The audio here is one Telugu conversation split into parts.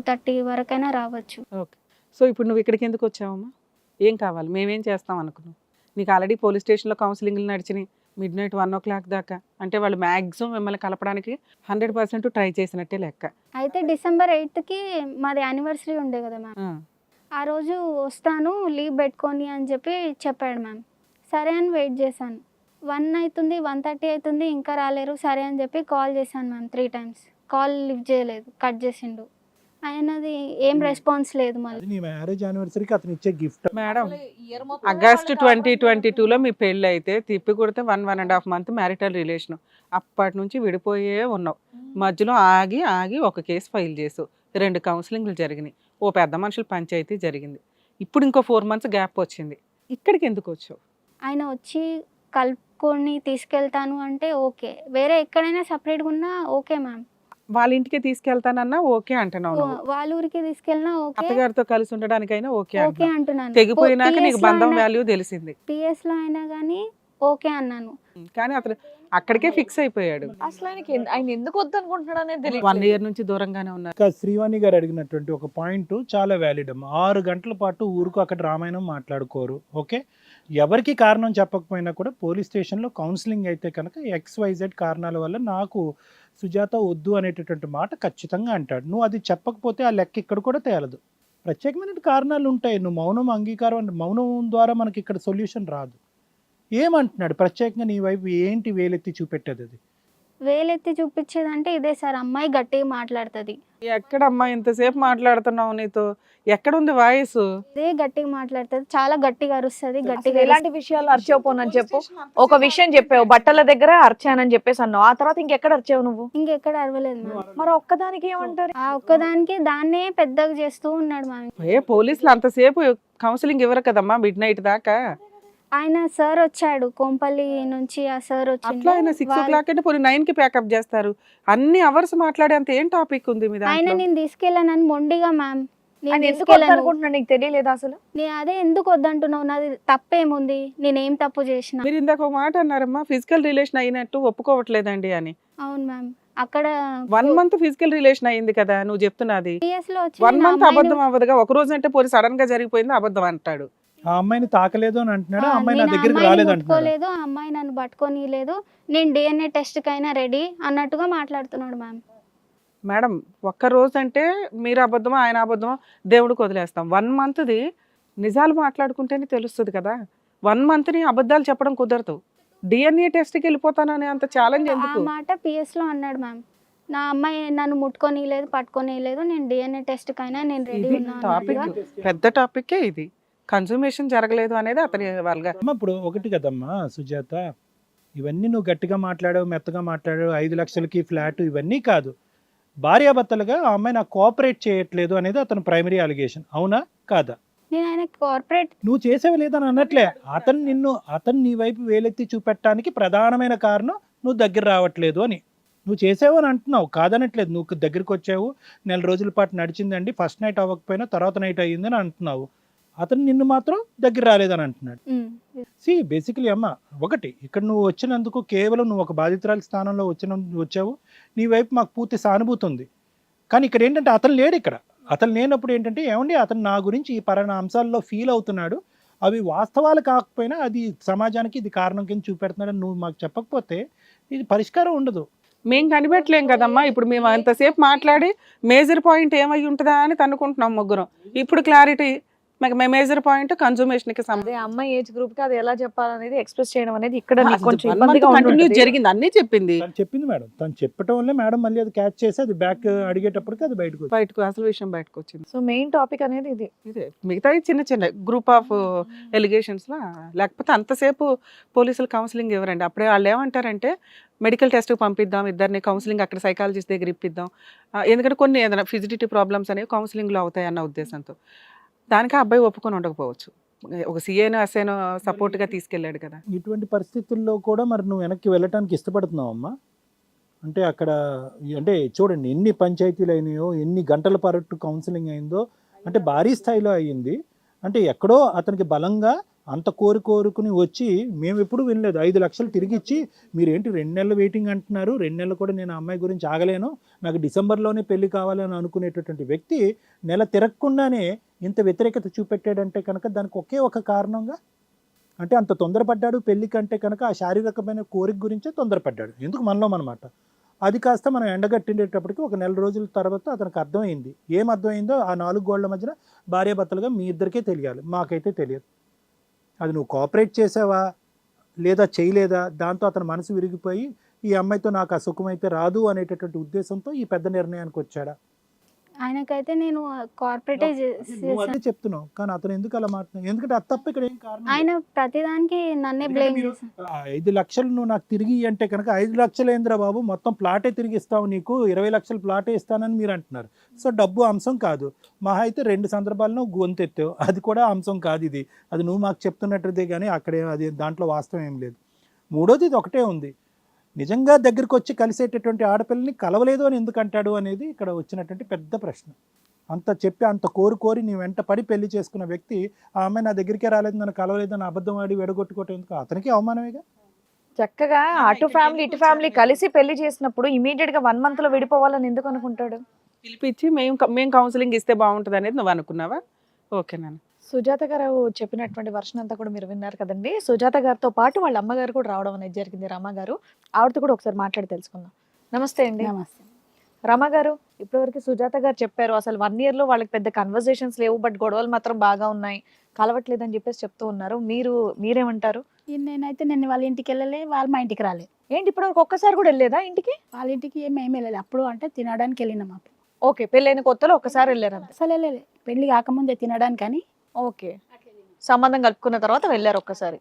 థర్టీ వరకైనా రావచ్చు. ఓకే. సో ఇప్పుడు నువ్వు ఇక్కడికి ఎందుకు వచ్చావమ్మా? ఏం కావాలి? మేమేం చేస్తాం అనుకున్నాం నీకు ఆల్రెడీ పోలీస్ స్టేషన్లో కౌన్సిలింగ్లు నడిచినాయి. Midnight one o'clock దాకా. అంటే వాళ్ళు మ్యాక్సిమం మిమ్మల్ని కలపడానికి హండ్రెడ్ పర్సెంట్ ట్రై చేసినట్టే లెక్క. అయితే డిసెంబర్ ఎయిత్కి మాది యానివర్సరీ ఉండే కదా మ్యామ్. ఆ, రోజు వస్తాను లీవ్ పెట్టుకొని అని చెప్పి చెప్పాడు మ్యామ్. సరే అని వెయిట్ చేశాను. వన్ అవుతుంది వన్ థర్టీ అవుతుంది ఇంకా రాలేరు సరే అని చెప్పి కాల్ చేశాను ma'am three times. Call lift చేయలేదు కట్ చేసిండు. ఆయనది ఏం రెస్పాన్స్ లేదు మళ్ళీ. నీ మ్యారేజ్ యానివర్సరీకి అతను ఇచ్చే gift madam August twenty twenty టూలో మీ పెళ్ళి అయితే తిప్పి కొడితే one one and half month marital relation. అప్పటి నుంచి విడిపోయే ఉన్నావు. మధ్యలో ఆగి ఆగి ఒక కేసు ఫైల్ చేసావు. రెండు కౌన్సిలింగ్లు జరిగినాయి. ఓ పెద్ద మనుషుల పంచాయతీ జరిగింది. ఇప్పుడు ఇంకో ఫోర్ మంత్స్ గ్యాప్ వచ్చింది. ఇక్కడికి ఎందుకు వచ్చావు? ఆయన వచ్చి కలుపుకొని తీసుకెళ్తాను అంటే ఓకే. వేరే ఎక్కడైనా సపరేట్గా ఉన్నా ఓకే మ్యామ్ వాళ్ళ ఇంటికి తీసుకెళ్తానన్నా ఓకే అంటున్నావు వాళ్ళ ఊరికి తీసుకెళ్ళినా ఓకే. అత్తగారితో కలిసి ఉండడానికైనా ఓకే ఓకే అంటున్నాను. తెగిపోయినాక నీకు బంధం వాల్యూ తెలిసింది. PS లో అయినా కానీ ఓకే అన్నాను. కానీ అతను అక్కడికే ఫిక్స్ అయిపోయాడు. అసలు ఆయనకి ఆయన ఎందుకు వద్దు అనుకుంటున్నాడు అనేది తెలియదు వన్ ఇయర్ నుంచి దూరంగానే ఉన్నారు. ఇంకా శ్రీవాణి గారు అడిగినటువంటి ఒక పాయింట్ చాలా వ్యాలిడ్ అమ్మా. ఆరు గంటల పాటు ఊరుకు అక్కడ రామాయణం మాట్లాడుకోరు ఓకే? ఎవరికి కారణం చెప్పకపోయినా కూడా పోలీస్ స్టేషన్లో కౌన్సిలింగ్ అయితే కనుక ఎక్స్ వైజెడ్ కారణాల వల్ల నాకు సుజాత వద్దు అనేటటువంటి మాట ఖచ్చితంగా అంటాడు. నువ్వు అది చెప్పకపోతే ఆ లెక్క ఇక్కడ కూడా తేలదు. ప్రత్యేకమైన కారణాలు ఉంటాయి. నువ్వు మౌనం అంగీకారం అంటే మౌనం ద్వారా మనకి ఇక్కడ సొల్యూషన్ రాదు. ఏమంటున్నాడు? ప్రత్యేకంగా నీ వైపు ఏంటి వేలెత్తి చూపెట్టేది అది? వేలెత్తి చూపించేదంటే ఇదే సార్. అమ్మాయి గట్టిగా మాట్లాడుతుంది. ఎక్కడమ్మా ఇంతసేపు మాట్లాడుతున్నావు నీతో. ఎక్కడుంది వాయిస్? ఇదే గట్టిగా మాట్లాడుతుంది. చాలా గట్టిగా అరుస్తుంది గట్టిగా ఎలాంటి విషయాలు అర్చకపోనని చెప్పు. ఒక విషయం చెప్పావు. బట్టల దగ్గర అర్చానని చెప్పేసి అన్నావు. ఆ తర్వాత ఇంకెక్కడ అర్చావు నువ్వు? ఇంకెక్కడ అరవలేదు మ్యామ్ మరి ఒక్కదానికి ఏమంటారు? ఆ ఒక్కదానికి దాన్నే పెద్దగా చేస్తూ ఉన్నాడు మ్యామ్ ఏ పోలీసులు అంతసేపు కౌన్సిలింగ్ ఇవ్వరు కదమ్మా మిడ్ నైట్ దాకా? ఆయన సార్ వచ్చాడు కోంపల్లి నుంచి ఆ సార్ అట్లా ఆయన సిక్స్ ఓ క్లాక్ అంటే పోనీ నైన్కి ప్యాకప్ చేస్తారు. అన్ని అవర్స్ మాట్లాడే అంత ఏం టాపిక్ ఉంది మీ ఆయన నేను తీసుకెళ్ళానని మొండిగా మ్యామ్ నేను తీసుకెళ్ళను. నీకు తెలియలేదా అసలు? నేను అదే ఎందుకు వద్దంటున్నావు? నాది తప్పేముంది? నేనేం తప్పు చేసిన. మీరు ఇందాక ఒక మాట అన్నారమ్మా ఫిజికల్ రిలేషన్ అయినట్టు ఒప్పుకోవట్లేదండి అని. అవును మ్యామ్ అక్కడ వన్ మంత్ ఫిజికల్ రిలేషన్ అయింది కదా నువ్వు చెప్తున్నది. PS లో వచ్చి వన్ మంత్ అబద్ధం అవ్వదుగా ఒక రోజు అంటే పోనీ సడన్గా జరిగిపోయింది అబద్ధం అంటాడు. ఆ అమ్మాయిని తాకలేదు అని అంటున్నాడు? ఆ అమ్మాయి నా నేను ఆ దగ్గరికి అమ్మాయిని రాలేదు అంటున్నాడు? ముట్టుకోలేదు ఆ అమ్మాయి నన్ను పట్టుకొని లేదు. నేను డిఎన్ఏ టెస్ట్ కైనా రెడీ అన్నట్టుగా మాట్లాడుతున్నాడు మ్యామ్. మేడం ఒక్క రోజు అంటే మీరు అబద్ధమా ఆయన అబద్ధమా దేవుడికి వదిలేస్తాం. వన్ మంత్ది నిజాలు మాట్లాడుకుంటేనే తెలుస్తుంది కదా. వన్ మంత్ని అబద్ధాలు చెప్పడం కుదరదు. డిఎన్ఏ టెస్ట్కి వెళ్ళిపోతానని అంత ఛాలెంజ్ ఆ ఎందుకు? మాట పిఎస్లో అన్నాడు మ్యామ్. నా అమ్మాయి నన్ను ముట్టుకొని లేదు పట్టుకొని లేదు నేను డిఎన్ఏ టెస్ట్ కైనా నేను రెడీ ఇది ఉన్నా టాపిక్ అన్నట్టుగా. పెద్ద టాపిక్కే ఇది. కన్సూమేషన్ జరగలేదు అనేది అతని వాళ్ళగా అమ్మ ఇప్పుడు ఒకటి కదమ్మా సుజాత. ఇవన్నీ నువ్వు గట్టిగా మాట్లాడావు మెత్తగా మాట్లాడావు ఐదు లక్షలకి ఫ్లాట్ ఇవన్నీ కాదు. భార్యాభర్తలుగా ఆ అమ్మాయి నాకు కోఆపరేట్ చేయట్లేదు అనేది అతను ప్రైమరీ అలిగేషన్ అవునా? కాదా? నేను ఆయన కార్పొరేట్ నువ్వు చేసేవి లేదని అనట్లే. అతను నిన్ను అతను నీ వైపు వేలెత్తి చూపెట్టడానికి ప్రధానమైన కారణం నువ్వు దగ్గర రావట్లేదు అని. నువ్వు చేసావు అని అంటున్నావు. కాదనట్లేదు. నువ్వు దగ్గరికి వచ్చావు. నెల రోజుల పాటు నడిచిందండి. ఫస్ట్ నైట్ అవ్వకపోయినా తర్వాత నైట్ అయ్యిందని అంటున్నావు. అతను నిన్ను మాత్రం దగ్గర రాలేదని అంటున్నాడు. సి బేసికలీ అమ్మ ఒకటి ఇక్కడ నువ్వు వచ్చినందుకు కేవలం నువ్వు ఒక బాధితురాలి స్థానంలో వచ్చిన వచ్చావు. నీ వైపు మాకు పూర్తి సానుభూతి ఉంది. కానీ ఇక్కడ ఏంటంటే అతను లేడు ఇక్కడ. అతను లేనప్పుడు ఏంటంటే ఏమండి అతను నా గురించి ఈ పలానా అంశాల్లో ఫీల్ అవుతున్నాడు. అవి వాస్తవాలు కాకపోయినా అది సమాజానికి ఇది కారణం కింద చూపెడుతున్నాడని నువ్వు మాకు చెప్పకపోతే ఇది పరిష్కారం ఉండదు. మేము కనిపెట్టలేం కదమ్మా. ఇప్పుడు మేము అంతసేపు మాట్లాడి మేజర్ పాయింట్ ఏమై ఉంటుందా అని తన్నుకుంటున్నాం ముగ్గురం. ఇప్పుడు క్లారిటీ మేజర్ పాయింట్ కన్సూమేషన్కి అదే అమ్మాయి ఏజ్ గ్రూప్కి అది ఎలా చెప్పాలనేది ఎక్స్ప్రెస్ చేయడం అనేది ఇక్కడ నీకు కొంచెం ఇబ్బందిగా కంటిన్యూ జరిగింది అన్నీ చెప్పింది. చెప్పింది మేడం. తను చెప్పటం వల్లే మేడం మళ్ళీ అది క్యాచ్ చేసి అది బ్యాక్ అడిగేటప్పటికి అది బయటకు. బయటకు అసలు విషయం బయటకు వచ్చింది. సో మెయిన్ టాపిక్ అనేది ఇది. ఇదే మిగతా చిన్న చిన్న గ్రూప్ ఆఫ్ ఎలిగేషన్స్ లా లేకపోతే అంతసేపు పోలీసులు కౌన్సిలింగ్ ఇవ్వరండి. అప్పుడే వాళ్ళు ఏమంటారంటే మెడికల్ టెస్ట్ పంపిద్దాం ఇద్దరిని కౌన్సిలింగ్ అక్కడ సైకాలజిస్ట్ దగ్గర ఇప్పిద్దాం. ఎందుకంటే కొన్ని ఏదైనా ఫిజిటిటీ ప్రాబ్లమ్స్ అనేవి కౌన్సిలింగ్లో అవుతాయి అన్న ఉద్దేశంతో. దానికి ఆ అబ్బాయి ఒప్పుకొని ఉండకపోవచ్చు. ఒక సీఏను అసేను సపోర్ట్గా తీసుకెళ్ళాడు కదా. ఇటువంటి పరిస్థితుల్లో కూడా మరి నువ్వు వెనక్కి వెళ్ళటానికి ఇష్టపడుతున్నావు అమ్మా? అంటే అక్కడ అంటే చూడండి ఎన్ని పంచాయతీలు అయినాయో ఎన్ని గంటల పాటు కౌన్సిలింగ్ అయిందో అంటే భారీ స్థాయిలో అయ్యింది. అంటే ఎక్కడో అతనికి బలంగా అంత కోరి కోరుకుని వచ్చి మేము ఎప్పుడు వినలేదు. ఐదు లక్షలు తిరిగి ఇచ్చి మీరేంటి రెండు నెలలు వెయిటింగ్ అంటున్నారు? రెండు నెలలు కూడా నేను అమ్మాయి గురించి ఆగలేను. నాకు డిసెంబర్లోనే పెళ్ళి కావాలని అనుకునేటటువంటి వ్యక్తి నెల తిరగకుండానే ఇంత వ్యతిరేకత చూపెట్టాడంటే కనుక దానికి ఒకే ఒక కారణంగా అంటే అంత తొందరపడ్డాడు పెళ్ళి కంటే కనుక ఆ శారీరకమైన కోరిక గురించే తొందరపడ్డాడు. ఎందుకు మనలో అనమాట అది కాస్త మనం ఎండగట్టిండేటప్పటికి ఒక నెల రోజుల తర్వాత అతనికి అర్థమైంది. ఏం అర్థమైందో ఆ నాలుగు గోళ్ళ మధ్యన భార్యాభర్తలుగా మీ ఇద్దరికే తెలియాలి. మాకైతే తెలియదు. అది నువ్వు కోఆపరేట్ చేసావా? లేదా చేయలేదా? దాంతో అతని మనసు విరిగిపోయి ఈ అమ్మాయితో నాకు ఆ సుఖమైతే రాదు అనేటటువంటి ఉద్దేశంతో ఈ పెద్ద నిర్ణయానికి వచ్చాడా? ఆయనకైతే నేను కార్పొరేటే నువ్వు అదే చేశాను చెప్తున్నావు. కానీ అతను ఎందుకు అలా మాట్లాడు ఎందుకంటే అది తప్ప ఇక్కడ ఏం కారణం. ఆయన ప్రతిదానికి నన్నే బ్లేమ్ మీరు చేశాను ఆ ఐదు లక్షలు నువ్వు నాకు తిరిగి ఇయ్యి అంటే కనుక ఐదు లక్షలు ఏంద్రా బాబు మొత్తం ప్లాటే తిరిగి ఇస్తావు నీకు ఇరవై లక్షలు ప్లాటే ఇస్తానని మీరు అంటున్నారు. సో డబ్బు అంశం కాదు. మహా అయితే రెండు సందర్భాల్లో గొంతెత్తావు. అది కూడా అంశం కాదు ఇది. అది నువ్వు మాకు చెప్తున్నట్టుదే కానీ అక్కడే అది దాంట్లో వాస్తవం ఏం లేదు. మూడోది ఇది ఒకటే ఉంది. నిజంగా దగ్గరికి వచ్చి కలిసేటటువంటి ఆడపిల్లని కలవలేదు అని ఎందుకు అంటాడు అనేది ఇక్కడ వచ్చినటువంటి పెద్ద ప్రశ్న. అంత చెప్పి అంత కోరి కోరి నీ వెంట పడి పెళ్ళి చేసుకున్న వ్యక్తి ఆ అమ్మాయి నా దగ్గరికే రాలేదు నన్ను కలవలేదు అని అబద్ధం ఆడి వెడగొట్టుకోవటం ఎందుకు? అతనికి అవమానమేగా? చక్కగా అటు ఫ్యామిలీ ఇటు ఫ్యామిలీ కలిసి పెళ్ళి చేసినప్పుడు ఇమీడియట్గా వన్ మంత్లో విడిపోవాలని ఎందుకు అనుకుంటాడు? పిలిపించి మేము మేము కౌన్సిలింగ్ ఇస్తే బాగుంటుంది అనేది నువ్వు అనుకున్నావా? ఓకే నాన్న. సుజాత గారు చెప్పినటువంటి వర్షన్ అంతా కూడా మీరు విన్నారు కదండి. సుజాత గారితో పాటు వాళ్ళ అమ్మగారు కూడా రావడం అనేది జరిగింది రమ గారు. ఆవిడతో కూడా ఒకసారి మాట్లాడి తెలుసుకుందాం. నమస్తే అండి. నమస్తే. రమ గారు ఇప్పటివరకు సుజాత గారు చెప్పారు అసలు వన్ ఇయర్లో వాళ్ళకి పెద్ద కన్వర్సేషన్స్ లేవు బట్ గొడవలు మాత్రం బాగా ఉన్నాయి కలవట్లేదని చెప్పేసి చెప్తూ ఉన్నారు. మీరు మీరేమంటారు? నేనైతే నేను వాళ్ళ ఇంటికి వెళ్ళలే వాళ్ళు మా ఇంటికి రాలేదు ఏంటి ఇప్పటివరకు ఒక్కసారి కూడా వెళ్ళలేదా ఇంటికి? వాళ్ళ ఇంటికి ఏమి ఏమి వెళ్ళలేదు అప్పుడు అంటే తినడానికి వెళ్ళినాం అప్పుడు. ఓకే పెళ్ళైన కొత్తలో ఒక్కసారి వెళ్ళారు అసలు వెళ్ళలే పెళ్ళి కాకముందే తినడానికి అని ఓకే. సంబంధం కలుపుకున్న తర్వాత వెళ్ళారు ఒక్కసారి.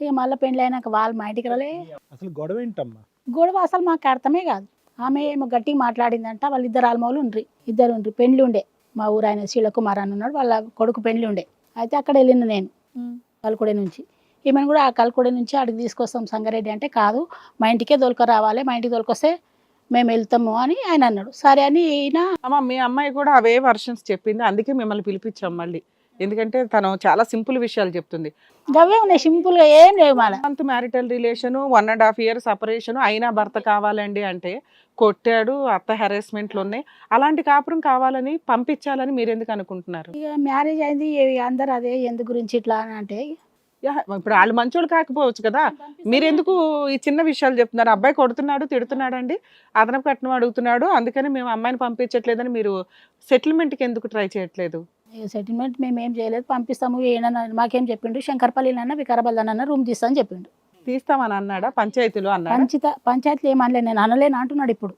ఇక మళ్ళీ పెళ్ళి అయినాక వాళ్ళు మా ఇంటికి రాలే. అసలు గొడవ ఏంటమ్మా? గొడవ అసలు మాకు అర్థమే కాదు. ఆమె ఏమో గట్టిగా మాట్లాడిందంట వాళ్ళు ఇద్దరు ఆల్మోలు ఉండ్రి. ఇద్దరు ఉండ్రి పెండ్లి ఉండే. మా ఊరు ఆయన శీలకుమార్ అని ఉన్నాడు వాళ్ళ కొడుకు పెండ్లి ఉండే. అయితే అక్కడ వెళ్ళిన నేను కల్కుడి నుంచి. ఈమెను కూడా ఆ కల్కుడి నుంచి అడిగి తీసుకొస్తాం సంగారెడ్డి అంటే కాదు. మా ఇంటికే దొలక రావాలి మా ఇంటికి దొలకొస్తే మేము వెళ్తాము అని ఆయన అన్నాడు. సరే అని ఈయన అమ్మ మీ అమ్మాయి కూడా అవే వర్షన్స్ చెప్పింది అందుకే మిమ్మల్ని పిలిపించాం మళ్ళీ. ఎందుకంటే తను చాలా సింపుల్ విషయాలు చెప్తుంది. ఉన్నాయి సింపుల్గా ఏం లేవు మళ్ళీ month marital relation one and half year separation అయినా భర్త కావాలండి అంటే కొట్టాడు అత్త హెరాస్మెంట్లు ఉన్నాయి. అలాంటి కాపురం కావాలని పంపించాలని మీరు ఎందుకు అనుకుంటున్నారు? ఇక మ్యారేజ్ అయింది ఇక అందరు అదే ఎందు గురించి ఇట్లా అని అంటే యా, ఇప్పుడు వాళ్ళు మంచోళ్ళు కాకపోవచ్చు కదా. మీరు ఎందుకు ఈ చిన్న విషయాలు చెప్తున్నారు? అబ్బాయి కొడుతున్నాడు తిడుతున్నాడు అండి అదనపు కట్నం అడుగుతున్నాడు అందుకని మేము అమ్మాయిని పంపించట్లేదని మీరు సెటిల్మెంట్కి ఎందుకు ట్రై చేయట్లేదు? సెటిల్మెంట్ మేము ఏం చేయలేదు పంపిస్తాము ఏనన్నా మాకేం చెప్పిండు శంకర్పల్లినన్నా వికారాబాద్ అన్న రూమ్ తీస్తా అని చెప్పిండు. తీస్తామని అన్నాడా? పంచాయతీలో అన్నాడా? పంచిత పంచాయతీలో ఏమనలే నేను అనలేను అంటున్నాడు ఇప్పుడు.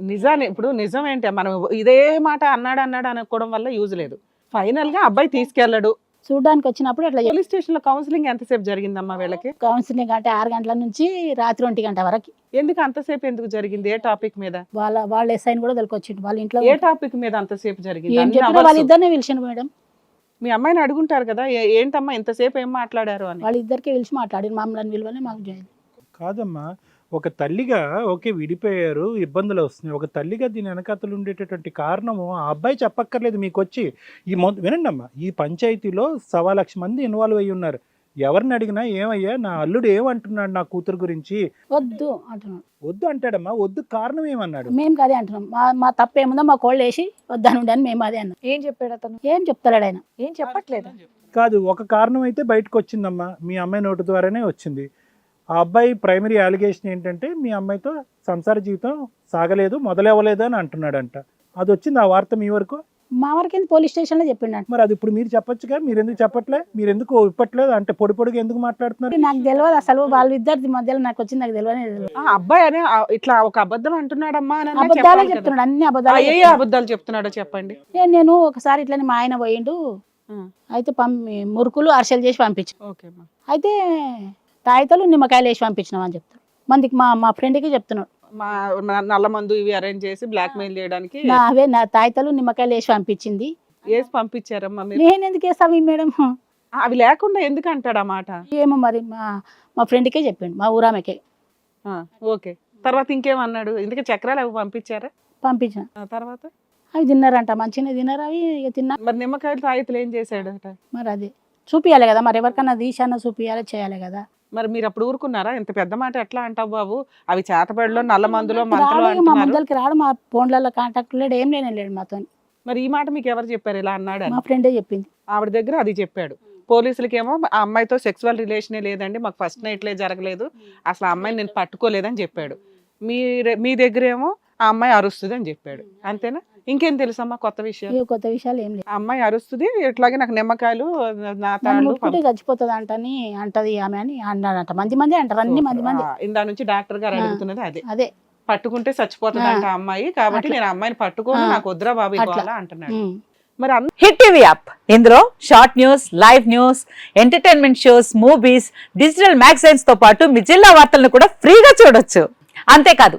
నిజాన్ని ఇప్పుడు నిజం ఏంటి మనం ఇదే మాట అన్నాడు అన్నాడు అనుకోవడం వల్ల యూజ్ లేదు. ఫైనల్గా అబ్బాయి తీసుకెళ్ళడు. చూడడానికి వచ్చినప్పుడు అట్లా పోలీస్ స్టేషన్లో కౌన్సిలింగ్ ఎంతసేపు జరిగిందమ్మా వీళ్ళకి? కౌన్సిలింగ్ అంటే ఆరు గంటల నుంచి రాత్రి ఒంటి గంట వరకు. ఎందుకు అంతసేపు ఎందుకు జరిగింది? ఏ టాపిక్ మీద? వాళ్ళ వాళ్ళ ఎస్ఐని కూడా తెలికొచ్చిండు. వాళ్ళ ఇంట్లో ఏ టాపిక్ మీద అంతసేపు జరిగింది? ఏం అన్ని చెప్పినా hours. వాళ్ళిద్దరినే పిలిచిండు మేడం. మీ అమ్మాయిని అడుగుంటారు కదా ఏ- ఏంటమ్మా ఇంతసేపు ఏం మాట్లాడారు అని? వాళ్ళిద్దరికి పిలిచి మాట్లాడి మమ్మల్ని విలువనే మాకు జాయిన్. కాదమ్మా ఒక తల్లిగా ఓకే విడిపోయారు ఇబ్బందులు వస్తున్నాయి. ఒక తల్లిగా దీని వెనకతలు ఉండేటటువంటి కారణము ఆ అబ్బాయి చెప్పక్కర్లేదు మీకు వచ్చి ఈ మొ వినండి అమ్మా ఈ పంచాయతీలో సవా లక్ష మంది ఇన్వాల్వ్ అయ్యి ఉన్నారు. ఎవరిని అడిగినా ఏమయ్యా నా అల్లుడు ఏమంటున్నాడు నా కూతురు గురించి? వద్దు అంటున్నాడు. వద్దు అంటాడమ్మా వద్దు కారణం ఏమన్నాడు? మేము అదే అంటున్నాం. మా మా తప్పు ఏముందో మా కోళ్ళు వేసి వద్దనుండి అని మేము అదే అన్నాం. ఏం చెప్పాడు అతను? ఏం చెప్తలేడు ఆయన. ఏం చెప్పట్లేదా? కాదు ఒక కారణం అయితే బయటకు వచ్చిందమ్మా మీ అమ్మాయి నోటి ద్వారానే వచ్చింది. ఆ అబ్బాయి ప్రైమరీ అలిగేషన్ ఏంటంటే మీ అమ్మాయితో సంసార జీవితం సాగలేదు మొదలవ్వలేదు అని అంటున్నాడంట. అది వచ్చింది ఆ వార్త మీ వరకు? మా వరకు పోలీస్ స్టేషన్లో చెప్పిండు మరి అది ఇప్పుడు మీరు చెప్పొచ్చుగా? మీరు ఎందుకు చెప్పట్లే? మీరు ఎందుకు ఇప్పట్లేదు? అంటే పొడి పొడిగా ఎందుకు మాట్లాడుతున్నారు? నాకు తెలియదు అసలు. వాళ్ళిద్దరి మధ్యలో నాకు వచ్చింది నాకు తెలియదు ఆ అబ్బాయి అనే ఇట్లా ఒక అబద్ధం అంటున్నాడమ్మా అబద్ధాలే. చెప్తున్నాడు అన్ని అబద్ధాలే ఏ. అబద్ధాలు చెప్తున్నాడో చెప్పండి. నేను ఒకసారి ఇట్లనే మా ఆయన పోయిండు. అయితే పంపి మురుకులు అరిసెలు చేసి పంపించు. అయితే తాయితలు నిమ్మకాయలు వేసి పంపించినాం అని చెప్తాడు మందికి మా మా ఫ్రెండ్కి చెప్తున్నాడు. మా నల్ల మందు ఇవి అరేంజ్ చేసి బ్లాక్ మెయిల్ చేయడానికి అవే నా తాయితలు నిమ్మకాయలు వేసి పంపించింది. వేసి పంపించారమ్మా నేను ఎందుకు వేస్తావు మేడం? అవి లేకుండా ఎందుకు అంటాడు ఆ మాట? ఏమో మరి మా మా ఫ్రెండ్కే చెప్పిండు మా ఊరామెకే ఓకే. తర్వాత ఇంకేమన్నాడు? ఇందుకే చక్రాలు అవి పంపించారా? పంపించిన. తర్వాత? అవి తిన్నారంట మంచిగా తిన్నారు? అవి తిన్నా. మరి నిమ్మకాయలు తాయితులు ఏం చేశాడు మరి అదే. చూపియాలి కదా మరి ఎవరికన్నా తీసాన చూపియాలి చేయాలి కదా. మరి మీరు అప్పుడు ఊరుకున్నారా? ఇంత పెద్ద మాట ఎట్లా అంటావు బాబు? అవి చేతబడిలో నల్ల మందులో రాడు, మా ముందరికి రాడు మా ఫోన్లలో కాంటాక్ట్ లేడు ఏం లేనే లేడు మాతో మరి ఈ మాట మీకు ఎవరు చెప్పారు ఇలా అన్నాడు అని? మా ఫ్రెండే చెప్పింది. ఆవిడ దగ్గర అది చెప్పాడు. పోలీసులకేమో ఆ అమ్మాయితో సెక్సువల్ రిలేషనే లేదండి మాకు ఫస్ట్ నైట్లే జరగలేదు. అసలు ఆ అమ్మాయిని నేను పట్టుకోలేదని చెప్పాడు. మీ మీ దగ్గర ఏమో ఆ అమ్మాయి అరుస్తుంది అని చెప్పాడు అంతేనా? ఇంకేం తెలుసమ్మా కొత్త విషయం ఇవి కొత్త విషయాలు ఏం లేదు అమ్మాయి అరుస్తుంది ఇట్లాగే నాకు నిమ్మకాయలు నా నన్ను తాళ్ళు ముట్టుకుంటే చచ్చిపోతుంది అంటని అంటది ఆమె అని అన్నాడంట మంది మంది అంటారు అన్ని మంది మంది ఆ, ఇందా నుంచి డాక్టర్ గారు. అడుగుతున్నది అదే అదే పట్టుకుంటే చచ్చిపోతుంది అంట అమ్మాయి కాబట్టి. నేను ఆ అమ్మాయిని పట్టుకోను. నాకు వద్దురా బాబు అట్లా. ఇవ్వాలా అంటున్నాడు ఉమ్. మరి హిట్ టీవీ యాప్ ఇందులో short news live news entertainment shows movies digital మ్యాగజైన్స్తో పాటు మీ జిల్లా వార్తలను కూడా ఫ్రీగా చూడొచ్చు అంతేకాదు